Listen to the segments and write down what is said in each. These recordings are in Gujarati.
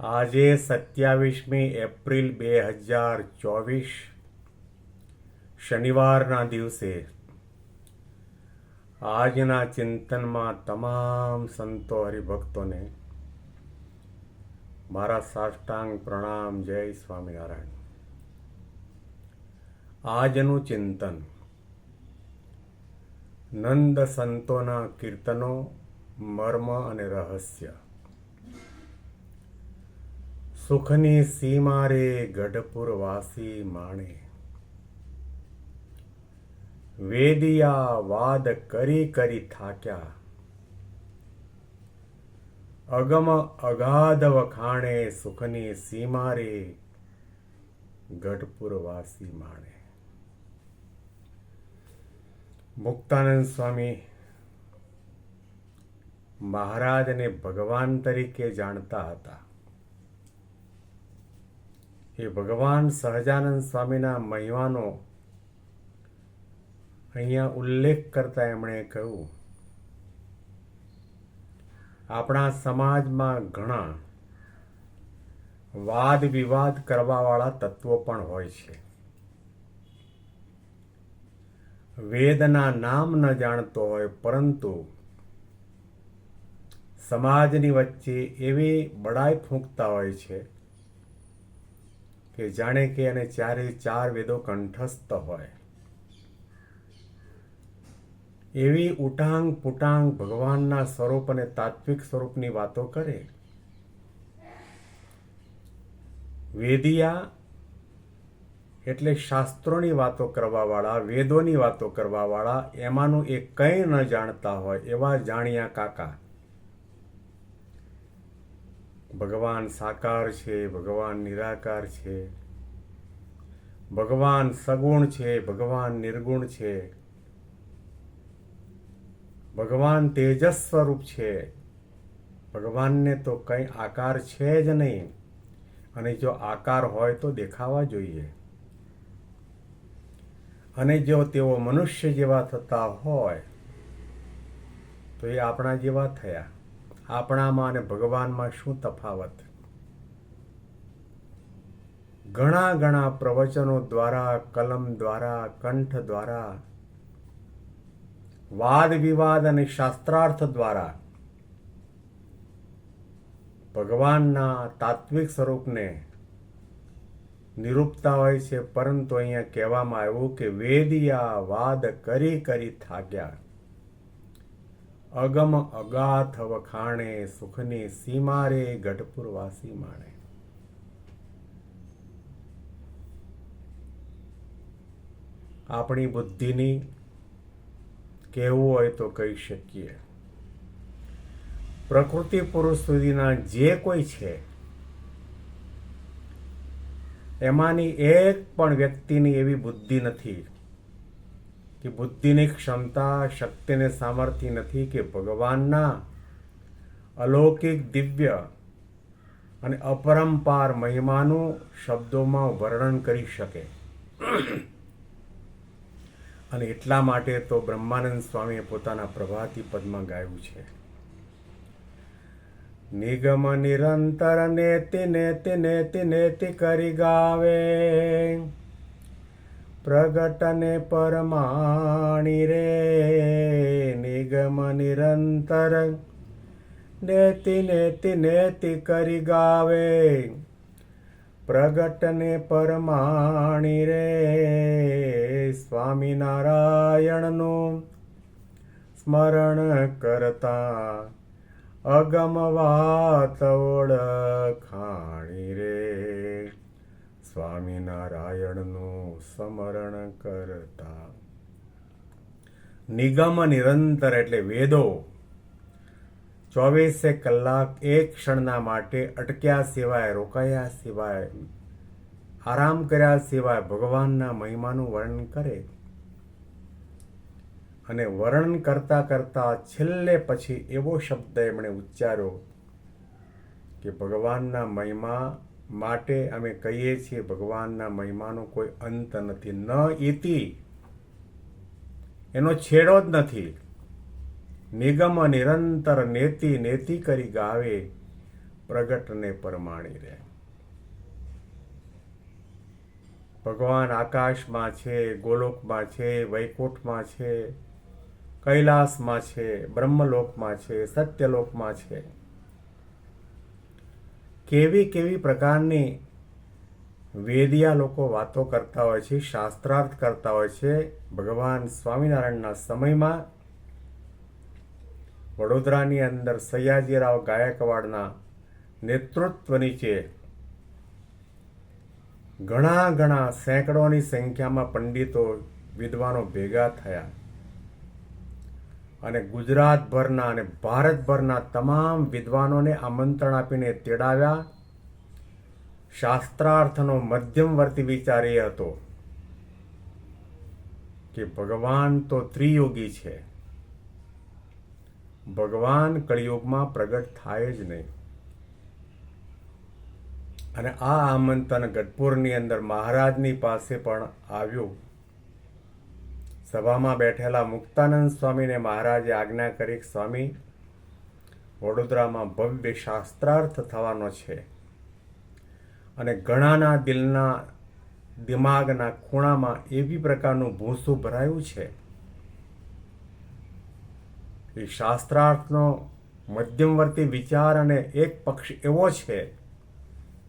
આજે સત્યાવીસમી એપ્રિલ બે હજાર ચોવીસ, શનિવારના દિવસે. આજના ચિંતનમાં તમામ સંતો હરિભક્તોને મારા સાષ્ટાંગ પ્રણામ, જય સ્વામિનારાયણ. આજનું ચિંતન નંદ સંતોના કીર્તનો, મર્મ અને રહસ્ય. સુખની સીમા રે ગઢપુર વાસી માણે. વેદિયા વાદ કરી કરી થાક્યા. અગમ અગાધ વખાણે સુખની સીમા રે ગઢપુર વાસી માણે. મુક્તાનંદ સ્વામી મહારાજને ભગવાન તરીકે જાણતા હતા. એ ભગવાન સહજાનંદ સ્વામીના મહિમાનો અહીંયા ઉલ્લેખ કરતા એમણે કહ્યું, આપણા સમાજમાં ઘણા વાદ વિવાદ કરવાવાળા તત્વો પણ હોય છે. વેદના નામ ન જાણતો હોય, પરંતુ સમાજની વચ્ચે એવી બડાઈ ફૂંકતા હોય છે કે જાણે કે એને ચારે ચાર વેદો કંઠસ્થ હોય. એવી ઉટાંગ પુટાંગ ભગવાનના સ્વરૂપ અને તાત્વિક સ્વરૂપની વાતો કરે. વેદિયા એટલે શાસ્ત્રોની વાતો કરવાવાળા, વેદોની વાતો કરવાવાળા, એમાંનું એ કંઈ ન જાણતા હોય એવા જાણ્યા કાકા. ભગવાન સાકાર છે, ભગવાન નિરાકાર છે. ભગવાન સગુણ છે, ભગવાન નિર્ગુણ છે. ભગવાન તેજસ સ્વરૂપ છે. ભગવાનને તો કંઈ આકાર છે જ નહીં. અને જો આકાર હોય તો દેખાવા જોઈએ. અને જો તેઓ મનુષ્ય જેવા થતા હોય, તો એ આપણા જેવા થયા. આપણામાં અને ભગવાનમાં શું તફાવત? ઘણા ઘણા પ્રવચનો દ્વારા, કલમ દ્વારા, કંઠ દ્વારા, વાદ વિવાદ અને શાસ્ત્રાર્થ દ્વારા ભગવાનના તાત્વિક સ્વરૂપને નિરૂપતા હોય છે, પરંતુ અહીંયા કહેવામાં આવ્યું કે વેદિયા વાદ કરી કરી થાક્યા. અગમ અગાથ વખાણે સુખની સીમા રે ગઢપુરવાસી માણે. આપણી બુદ્ધિની કહેવું હોય તો કહી શકીએ. પ્રકૃતિ પુરુષ સુધીના જે કોઈ છે, એમાંની એક પણ વ્યક્તિની એવી બુદ્ધિ નથી. કે બુદ્ધિની ક્ષમતા, શક્તિને સામર્થ્ય નથી કે ભગવાનના અલૌકિક દિવ્ય અને અપરંપાર મહિમાનું શબ્દોમાં વર્ણન કરી શકે. અને એટલા માટે તો બ્રહ્માનંદ સ્વામીએ પોતાના પ્રભાતી પદમાં ગાયું છે. નિગમ નિરંતર નેતિ નેતિ નેતિ નેતિ કરી ગાવે. પ્રગટને પરમાણી રે, નિગમ નિરંતર. નેતિ નેતિ નેતિ કરી ગાવે. પ્રગટને પરમાણી રે, સ્વામિનારાયણનું સ્મરણ કરતા અગમ વાત ઓળખાણી રે સ્વામિનારાયણનું સ્મરણ કરતા. નિગમ નિરંતર એટલે વેદો. ચોવીસે કલાક એક ક્ષણના માટે અટક્યા સિવાય, રોકાયા સિવાય, આરામ કર્યા સિવાય ભગવાનના મહિમાનું વર્ણન કરે. અને વર્ણન કરતા કરતા છેલ્લે પછી એવો શબ્દ એમણે ઉચ્ચાર્યો કે ભગવાનના મહિમા માટે અમે કહીએ છીએ, ભગવાનના મહિમાનો કોઈ અંત નથી. ન ઇતિ એનો છેડો જ નથી. નિગમ નિરંતર નેતિ નેતિ કરી ગાવે, પ્રગટને પરમાણી રહે. ભગવાન આકાશમાં છે, ગોલોકમાં છે, વૈકુંઠમાં છે, કૈલાસમાં છે, બ્રહ્મલોકમાં છે, સત્યલોકમાં છે. કેવી કેવી પ્રકારની વેદિયા લોકો વાતો કરતા હોય છે, શાસ્ત્રાર્થ કરતા હોય છે, ભગવાન સ્વામિનારાયણના સમયમાં વડોદરાની અંદર સયાજીરાવ ગાયકવાડના નેતૃત્વ નીચે ઘણા ઘણા સેંકડોની સંખ્યામાં પંડિતો વિદ્વાનો ભેગા થયા. અને ગુજરાતભરના અને ભારતભરના તમામ વિદ્વાનોને આમંત્રણ આપીને તેડાવ્યા. શાસ્ત્રાર્થનો મધ્યમવર્તી વિચાર એ હતો કે ભગવાન તો ત્રિયોગી છે. ભગવાન કળિયુગમાં પ્રગટ થાય જ નહીં. અને આ આમંત્રણ ગઢપુરની અંદર મહારાજની પાસે પણ આવ્યું. સભામાં બેઠેલા મુક્તાનંદ સ્વામીને મહારાજે આજ્ઞા કરી સ્વામી, વડોદરામાં ભવ્ય શાસ્ત્રાર્થ થવાનો છે અને ઘણાના દિલના દિમાગના ખૂણામાં એવી પ્રકારનું ભૂસું ભરાયું છે. એ શાસ્ત્રાર્થનો મધ્યમવર્તી વિચાર અને એક પક્ષ એવો છે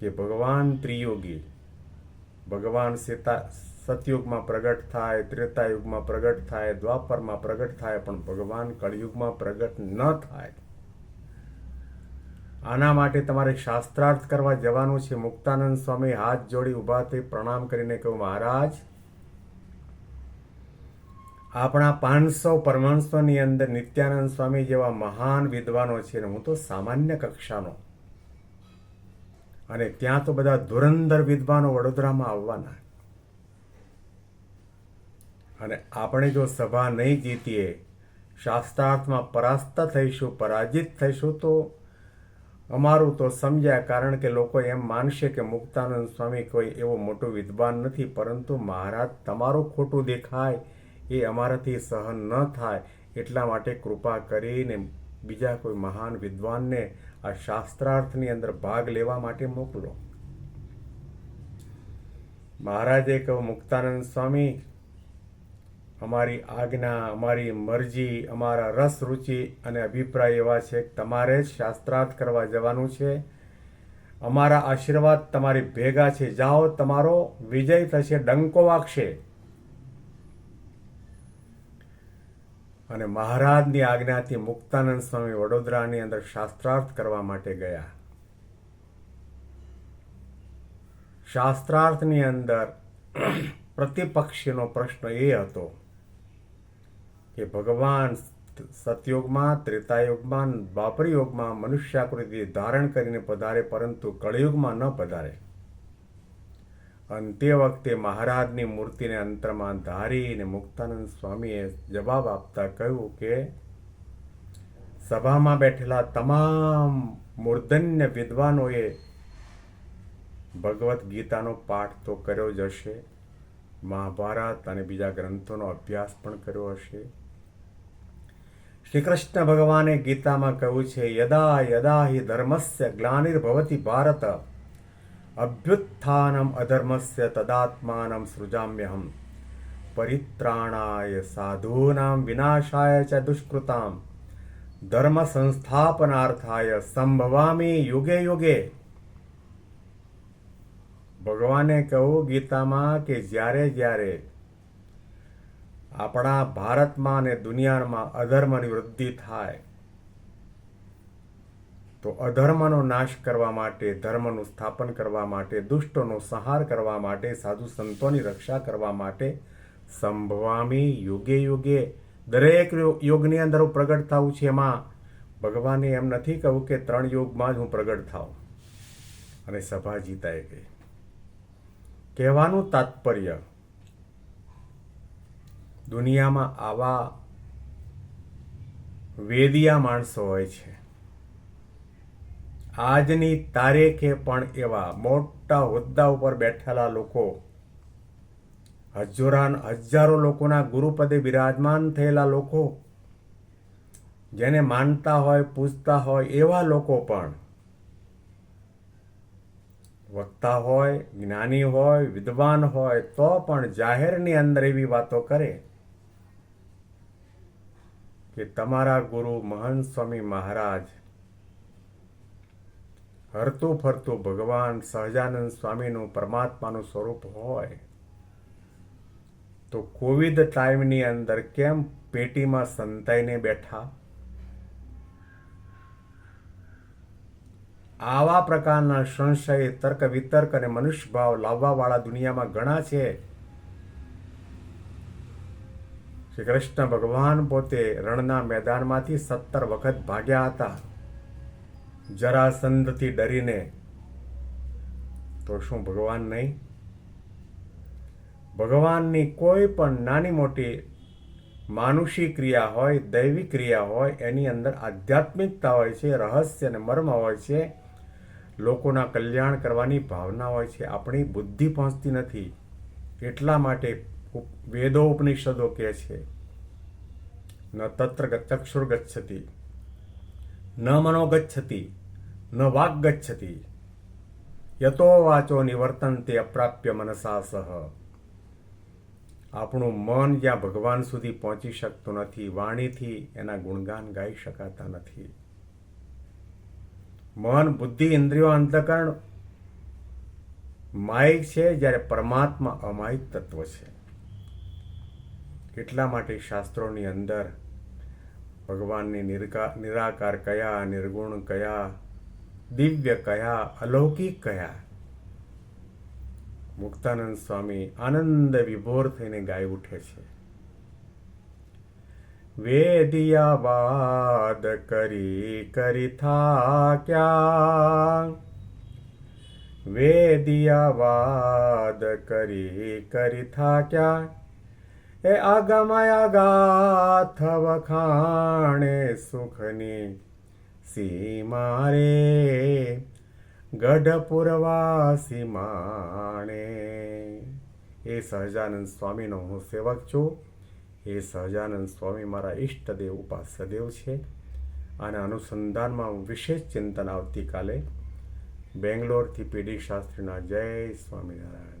કે ભગવાન ત્રિયોગી, ભગવાન સીતા સતયુગમાં પ્રગટ થાય, ત્રેતાયુગમાં પ્રગટ થાય, દ્વાપરમાં પ્રગટ થાય, પણ ભગવાન કળિયુગમાં પ્રગટ ન થાય. આના માટે તમારે શાસ્ત્રાર્થ કરવા જવાનું છે. મુક્તાનંદ સ્વામી હાથ જોડી ઊભા થઈ પ્રણામ કરીને કહ્યું, મહારાજ, આપણા પાંચસો પરમાંશોની અંદર નિત્યાનંદ સ્વામી જેવા મહાન વિદ્વાનો છે હું તો સામાન્ય કક્ષાનો. અને ત્યાં તો બધા ધુરંધર વિદ્વાનો વડોદરામાં આવવાના અને આપણે જો સભા નહીં જીતીએ, શાસ્ત્રાર્થમાં પરાસ્ત થઈશું, પરાજિત થઈશું, તો અમારું તો સમજ્યા કારણ કે લોકો એમ માનશે કે મુક્તાનંદ સ્વામી કોઈ એવો મોટો વિદ્વાન નથી, પરંતુ મહારાજ તમારું ખોટું દેખાય, એ અમારાથી સહન ન થાય, એટલા માટે કૃપા કરીને બીજા કોઈ મહાન વિદ્વાનને આ શાસ્ત્રાર્થની અંદર ભાગ લેવા માટે મોકલો. મહારાજે કહ્યું, મુક્તાનંદ સ્વામી અમારી આજ્ઞા, અમારી મરજી, અમારા રસ, રુચિ અને અભિપ્રાય એવા છે કે તમારે જ શાસ્ત્રાર્થ કરવા જવાનું છે. અમારા આશીર્વાદ તમારી ભેગા છે. જાઓ, તમારો વિજય થશે, ડંકો વાગશે. અને મહારાજની આજ્ઞાથી મુક્તાનંદ સ્વામી વડોદરાની અંદર શાસ્ત્રાર્થ કરવા માટે ગયા. શાસ્ત્રાર્થની અંદર પ્રતિપક્ષીનો પ્રશ્ન એ હતો કે ભગવાન સતયુગમાં, ત્રેતાયુગમાં દ્વાપર યુગમાં મનુષ્યાકૃતિ ધારણ કરીને પધારે, પરંતુ કળયુગમાં ન પધારે. અને તે વખતે મહારાજની મૂર્તિને અંતરમાં ધારીને મુક્તાનંદ સ્વામીએ જવાબ આપતા કહ્યું કે, સભામાં બેઠેલા તમામ મૂર્ધન્ય વિદ્વાનોએ ભગવદ્ ગીતાનો પાઠ તો કર્યો જ હશે, મહાભારત અને બીજા ગ્રંથોનો અભ્યાસ પણ કર્યો હશે. શ્રી કૃષ્ણ ભગવાને ગીતામાં કહ્યું છે, યદા યદા હિ ધર્મસ્ય ગ્લાનિર્ભવતી ભારત, અભ્યુત્થાનમ અધર્મસ્ય તદાત્માનમ સૃજામ્યહમ, પરિત્રાણાય સાધૂનામ વિનાશાય ચ દુષ્કૃતામ, ધર્મ સંસ્થાપનાર્થાય સંભવામી યુગે યુગે. ભગવાને કહ્યું ગીતામાં કે જ્યારે જ્યારે આપણા ભારતમાં અને દુનિયામાં અધર્મની વૃદ્ધિ થાય, તો અધર્મનો નાશ કરવા માટે, ધર્મનું સ્થાપન કરવા માટે, દુષ્ટોનો સંહાર કરવા માટે, સાધુ સંતોની રક્ષા કરવા માટે સંભવામી યુગે યુગે દરેક યોગની અંદર હું પ્રગટ થાઉં છું. એમાં ભગવાને એમ નથી કહ્યું કે ત્રણ યોગમાં જ હું પ્રગટ થાઉં. અને સભા જીતાઈ ગઈ. કહેવાનું તાત્પર્ય દુનિયામાં આવા વેદિયા માણસો હોય છે. આજની તારીખે પણ એવા મોટા હોદ્દા ઉપર બેઠેલા લોકો, હજોરાન હજારો લોકોના ગુરુપદે બિરાજમાન થયેલા લોકો, જેને માનતા હોય, પૂજતા હોય એવા લોકો પણ વક્તા હોય, જ્ઞાની હોય, વિદ્વાન હોય તો પણ જાહેરની અંદર એવી વાતો કરે. કે તમારા ગુરુ મહંત સ્વામી મહારાજ હરતું ફરતું ભગવાન સહજાનંદ સ્વામીનું પરમાત્માનું સ્વરૂપ હોય, તો કોવિડ ટાઈમની અંદર કેમ પેટીમાં સંતાઈને બેઠા? આવા પ્રકારના સંશય, તર્ક વિતર્ક અને મનુષ્ય ભાવ લાવવાવાળા દુનિયામાં ઘણા છે. શ્રી કૃષ્ણ ભગવાન પોતે રણના મેદાનમાંથી સત્તર વખત ભાગ્યા હતા. જરાસંધથી ડરીને તો શું ભગવાન નહીં? ભગવાનની કોઈ પણ નાની મોટી માનુષી ક્રિયા હોય, દૈવી ક્રિયા હોય, એની અંદર આધ્યાત્મિકતા હોય છે, રહસ્ય અને મર્મ હોય છે, લોકોના કલ્યાણ કરવાની ભાવના હોય છે. આપણી બુદ્ધિ પહોંચતી નથી. એટલા માટે વેદો ઉપનિષદો કહે છે, ન તત્ર ચક્ષુર ગચ્છતિ ન મનો ગચ્છતિ ન વાક ગચ્છતિ યતો વાચો નિવર્તન્તે અપ્રાપ્ય મનસા સહ. આપણું મન જ્યાં ભગવાન સુધી પહોંચી શકતું નથી, વાણીથી એના ગુણગાન ગાઈ શકાતા નથી. મન, બુદ્ધિ, ઇન્દ્રિયો, અંતકરણ માયિક છે, જ્યારે પરમાત્મા અમાયિક તત્વ છે. એટલા માટે શાસ્ત્રોની અંદર ભગવાનની નિરકા, નિરાકાર કયા, નિર્ગુણ કયા, દિવ્ય કયા, અલૌકિક કયા? મુક્તાનંદ સ્વામી આનંદ વિભોર થઈને ગાઈ ઉઠે છે. વેદિયા વાદ કરી કરી થાક્યા વેદિયા વાદ કરી કરી થાક્યા એ આગમયા ગાથ વખાણે સુખની સીમા રે ગઢપુરવાસી માણે. એ સહજાનંદ સ્વામીનો હું સેવક છું. એ સહજાનંદ સ્વામી મારા ઈષ્ટદેવ ઉપાસ્યદેવ છે. અને અનુસંધાનમાં હું વિશેષ ચિંતન આવતીકાલે બેંગ્લોરથી પીડી શાસ્ત્રીના જય સ્વામિનારાયણ.